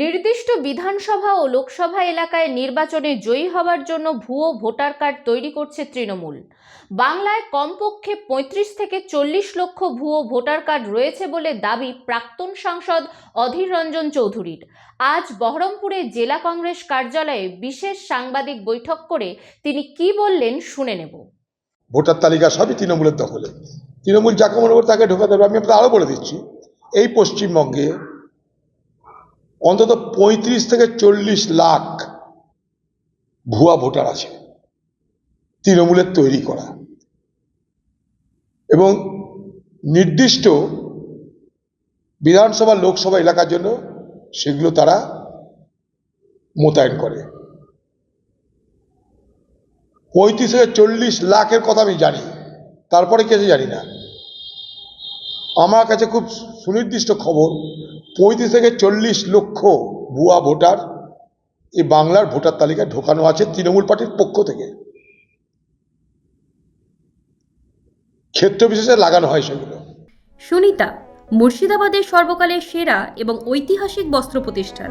নির্দিষ্ট বিধানসভা ও লোকসভা এলাকায় নির্বাচনে জয়ী হবার জন্য ভুয়ো ভোটার কার্ড তৈরি করছে তৃণমূল। বাংলায় কমপক্ষে পঁয়ত্রিশ থেকে চল্লিশ লক্ষ ভুয়ো ভোটার কার্ড রয়েছে বলে দাবি প্রাক্তন সাংসদ অধীর রঞ্জন চৌধুরীর। আজ বহরমপুরে জেলা কংগ্রেস কার্যালয়ে বিশেষ সাংবাদিক বৈঠক করে তিনি কি বললেন শুনে নেব। ভোটার তালিকা সবই তৃণমূলের দখলে। তৃণমূল যাকে মনে করে তাকে ঢোকাতে হবে আমি আপনাদের আরও বলে দিচ্ছি, এই পশ্চিমবঙ্গে অন্তত পঁয়ত্রিশ থেকে চল্লিশ লাখ ভুয়া ভোটার আছে তৃণমূলের তৈরি করা। এবং নির্দিষ্ট বিধানসভা, লোকসভা এলাকার জন্য সেগুলো তারা মোতায়েন করে। পঁয়ত্রিশ থেকে চল্লিশ লাখের কথা আমি জানি, তারপরে কিছু জানি না। আমার কাছে খুব সুনির্দিষ্ট খবর, পঁয়ত্রিশ থেকে চল্লিশ লক্ষ ভুয়া ভোটার এই বাংলার ভোটার তালিকায় ঢোকানো আছে তৃণমূল পার্টির পক্ষ থেকে। ক্ষেত্র বিশেষে লাগানো হয় সেগুলো। সুনিতা, মুর্শিদাবাদের সর্বকালের সেরা এবং ঐতিহাসিক বস্ত্র প্রতিষ্ঠান।